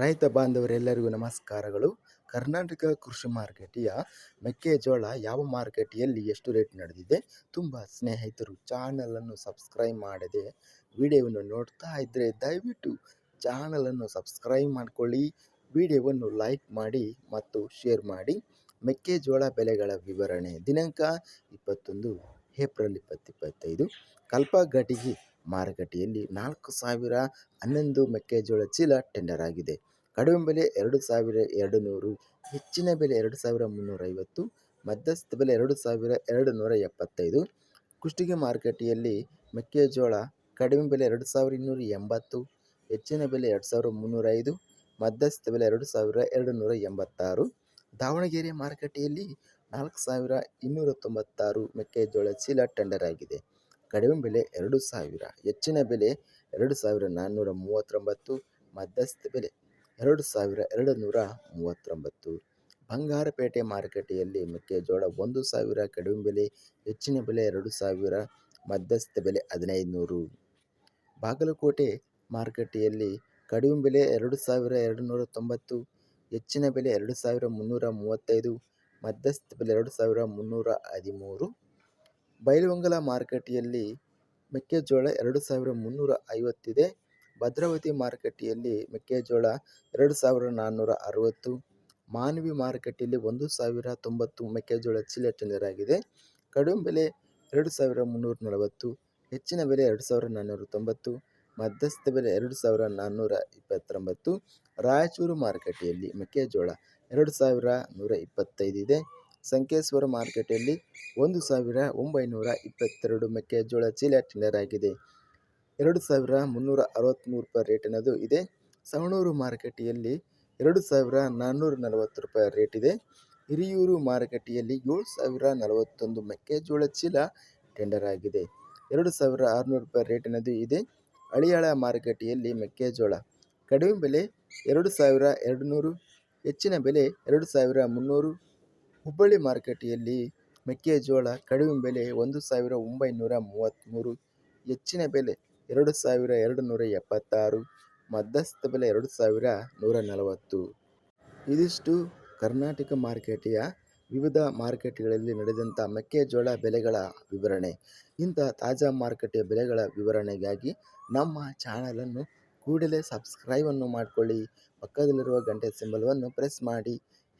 ರೈತ ಬಾಂಧವರೆಲ್ಲರಿಗೂ ನಮಸ್ಕಾರಗಳು. ಕರ್ನಾಟಕ ಕೃಷಿ ಮಾರುಕಟ್ಟೆಯ ಮೆಕ್ಕೆಜೋಳ ಯಾವ ಮಾರುಕಟ್ಟೆಯಲ್ಲಿ ಎಷ್ಟು ರೇಟ್ ನಡೆದಿದೆ? ತುಂಬ ಸ್ನೇಹಿತರು ಚಾನಲನ್ನು ಸಬ್ಸ್ಕ್ರೈಬ್ ಮಾಡದೆ ವಿಡಿಯೋವನ್ನು ನೋಡ್ತಾ ಇದ್ದರೆ ದಯವಿಟ್ಟು ಚಾನಲನ್ನು ಸಬ್ಸ್ಕ್ರೈಬ್ ಮಾಡಿಕೊಳ್ಳಿ. ವಿಡಿಯೋವನ್ನು ಲೈಕ್ ಮಾಡಿ ಮತ್ತು ಶೇರ್ ಮಾಡಿ. ಮೆಕ್ಕೆಜೋಳ ಬೆಲೆಗಳ ವಿವರಣೆ ದಿನಾಂಕ ಇಪ್ಪತ್ತೊಂದು ಏಪ್ರಿಲ್ ಇಪ್ಪತ್ತಿಪ್ಪತ್ತೈದು ಕಲ್ಪಘಟಿಗಿ ಮಾರುಕಟ್ಟೆಯಲ್ಲಿ ನಾಲ್ಕು ಸಾವಿರ ಹನ್ನೊಂದು ಮೆಕ್ಕೆಜೋಳ ಚೀಲ ಟೆಂಡರ್ ಆಗಿದೆ. ಕಡಿಮೆ ಬೆಲೆ ಎರಡು ಸಾವಿರ ಎರಡು ನೂರು ಹೆಚ್ಚಿನ ಬೆಲೆ ಎರಡು ಸಾವಿರ ಮುನ್ನೂರೈವತ್ತು ಮಧ್ಯಸ್ಥ ಬೆಲೆ ಎರಡು ಸಾವಿರ ಎರಡು ನೂರ ಎಪ್ಪತ್ತೈದು ಕುಷ್ಟಿಗೆ ಮಾರುಕಟ್ಟೆಯಲ್ಲಿ ಮೆಕ್ಕೆಜೋಳ ಕಡಿಮೆ ಬೆಲೆ ಎರಡು ಸಾವಿರ ಇನ್ನೂರ ಎಂಬತ್ತು ಹೆಚ್ಚಿನ ಬೆಲೆ ಎರಡು ಸಾವಿರ ಮುನ್ನೂರ ಐದು, ಮಧ್ಯಸ್ಥ ಬೆಲೆ ಎರಡು ಸಾವಿರ ಎರಡು ನೂರ ಎಂಬತ್ತಾರು. ದಾವಣಗೆರೆ ಮಾರುಕಟ್ಟೆಯಲ್ಲಿ ನಾಲ್ಕು ಸಾವಿರ ಇನ್ನೂರ ತೊಂಬತ್ತಾರು ಮೆಕ್ಕೆಜೋಳ ಚೀಲ ಟೆಂಡರ್ ಆಗಿದೆ. ಕಡಿಮೆ ಬೆಲೆ ಎರಡು ಸಾವಿರ, ಹೆಚ್ಚಿನ ಬೆಲೆ ಎರಡು ಸಾವಿರ ನಾನ್ನೂರ ಮೂವತ್ತೊಂಬತ್ತು, ಮಧ್ಯಸ್ಥ ಬೆಲೆ ಎರಡು ಸಾವಿರ ಎರಡು ನೂರ ಮೂವತ್ತೊಂಬತ್ತು. ಬಂಗಾರಪೇಟೆ ಮಾರುಕಟ್ಟೆಯಲ್ಲಿ ಮೆಕ್ಕೆಜೋಳ ಒಂದು ಸಾವಿರ, ಕಡಿಮೆ ಬೆಲೆ ಹೆಚ್ಚಿನ ಬೆಲೆ ಎರಡು ಸಾವಿರ, ಮಧ್ಯಸ್ಥ ಬೆಲೆ ಹದಿನೈದು ನೂರು ಬಾಗಲಕೋಟೆ ಮಾರುಕಟ್ಟೆಯಲ್ಲಿ ಕಡಿಮೆ ಬೆಲೆ ಎರಡು ಸಾವಿರ ಎರಡು ನೂರ ತೊಂಬತ್ತು, ಹೆಚ್ಚಿನ ಬೆಲೆ ಎರಡು ಸಾವಿರ ಮುನ್ನೂರ ಮೂವತ್ತೈದು, ಮಧ್ಯಸ್ಥ ಬೆಲೆ ಎರಡು ಸಾವಿರ ಮುನ್ನೂರ ಹದಿಮೂರು. ಬೈಲಹೊಂಗಲ ಮಾರುಕಟ್ಟೆಯಲ್ಲಿ ಮೆಕ್ಕೆಜೋಳ ಎರಡು ಸಾವಿರ ಮುನ್ನೂರ ಐವತ್ತಿದೆ ಭದ್ರಾವತಿ ಮಾರುಕಟ್ಟೆಯಲ್ಲಿ ಮೆಕ್ಕೆಜೋಳ ಎರಡು ಸಾವಿರ ನಾನ್ನೂರ ಅರವತ್ತು ಮಾನವಿ ಮಾರುಕಟ್ಟೆಯಲ್ಲಿ ಒಂದು ಸಾವಿರ ತೊಂಬತ್ತು ಮೆಕ್ಕೆಜೋಳ ಚೀಲ ಆಗಿದೆ ಕಡಿಮೆ ಬೆಲೆ ಎರಡು ಸಾವಿರ ಮುನ್ನೂರ ನಲವತ್ತು ಹೆಚ್ಚಿನ ಬೆಲೆ ಎರಡು ಸಾವಿರ ನಾನ್ನೂರ ತೊಂಬತ್ತು ಮಧ್ಯಸ್ಥ ಬೆಲೆ ಎರಡು ಸಾವಿರ ನಾನ್ನೂರ ಇಪ್ಪತ್ತೊಂಬತ್ತು ರಾಯಚೂರು ಮಾರುಕಟ್ಟೆಯಲ್ಲಿ ಮೆಕ್ಕೆಜೋಳ ಎರಡು ಸಾವಿರ ನೂರ ಇಪ್ಪತ್ತೈದು ಇದೆ. ಸಂಕೇಶ್ವರ ಮಾರುಕಟ್ಟೆಯಲ್ಲಿ ಒಂದು ಸಾವಿರ ಒಂಬೈನೂರ ಇಪ್ಪತ್ತೆರಡು ಮೆಕ್ಕೆಜೋಳ ಚೀಲ ಟೆಂಡರ್ ಆಗಿದೆ. ಎರಡು ಸಾವಿರ ಮುನ್ನೂರ ಅರವತ್ತ್ಮೂರು ರೂಪಾಯಿ ರೇಟಿನದು ಇದೆ. ಸವಣೂರು ಮಾರುಕಟ್ಟೆಯಲ್ಲಿ ಎರಡು ಸಾವಿರ ನಾನ್ನೂರ ನಲವತ್ತು ರೂಪಾಯಿ ರೇಟ್ ಇದೆ. ಹಿರಿಯೂರು ಮಾರುಕಟ್ಟೆಯಲ್ಲಿ ಏಳು ಸಾವಿರ ನಲವತ್ತೊಂದು ಮೆಕ್ಕೆಜೋಳ ಚೀಲ ಟೆಂಡರ್ ಆಗಿದೆ. ಎರಡು ಸಾವಿರ ಆರುನೂರು ರೂಪಾಯಿ ರೇಟಿನದು ಇದೆ. ಹಳಿಯಾಳ ಮಾರುಕಟ್ಟೆಯಲ್ಲಿ ಮೆಕ್ಕೆಜೋಳ ಕಡಿಮೆ ಬೆಲೆ ಎರಡು ಸಾವಿರ ಎರಡು ನೂರು ಹೆಚ್ಚಿನ ಬೆಲೆ ಎರಡು ಸಾವಿರ ಮುನ್ನೂರು ಹುಬ್ಬಳ್ಳಿ ಮಾರುಕಟ್ಟೆಯಲ್ಲಿ ಮೆಕ್ಕೆಜೋಳ ಕಡಿಮೆ ಬೆಲೆ ಒಂದು ಸಾವಿರ ಒಂಬೈನೂರ ಮೂವತ್ತ್ಮೂರು ಹೆಚ್ಚಿನ ಬೆಲೆ ಎರಡು ಸಾವಿರ ಎರಡು ನೂರ ಎಪ್ಪತ್ತಾರು, ಮಧ್ಯಸ್ಥ ಬೆಲೆ ಎರಡು ಸಾವಿರ ನೂರ ನಲವತ್ತು. ಇದಿಷ್ಟು ಕರ್ನಾಟಕ ಮಾರುಕಟ್ಟೆಯ ವಿವಿಧ ಮಾರುಕಟ್ಟೆಗಳಲ್ಲಿ ನಡೆದಂಥ ಮೆಕ್ಕೆಜೋಳ ಬೆಲೆಗಳ ವಿವರಣೆ. ಇಂಥ ತಾಜಾ ಮಾರುಕಟ್ಟೆಯ ಬೆಲೆಗಳ ವಿವರಣೆಗಾಗಿ ನಮ್ಮ ಚಾನಲನ್ನು ಕೂಡಲೇ ಸಬ್ಸ್ಕ್ರೈಬನ್ನು ಮಾಡಿಕೊಳ್ಳಿ. ಪಕ್ಕದಲ್ಲಿರುವ ಗಂಟೆ ಸಿಂಬಲವನ್ನು ಪ್ರೆಸ್ ಮಾಡಿ.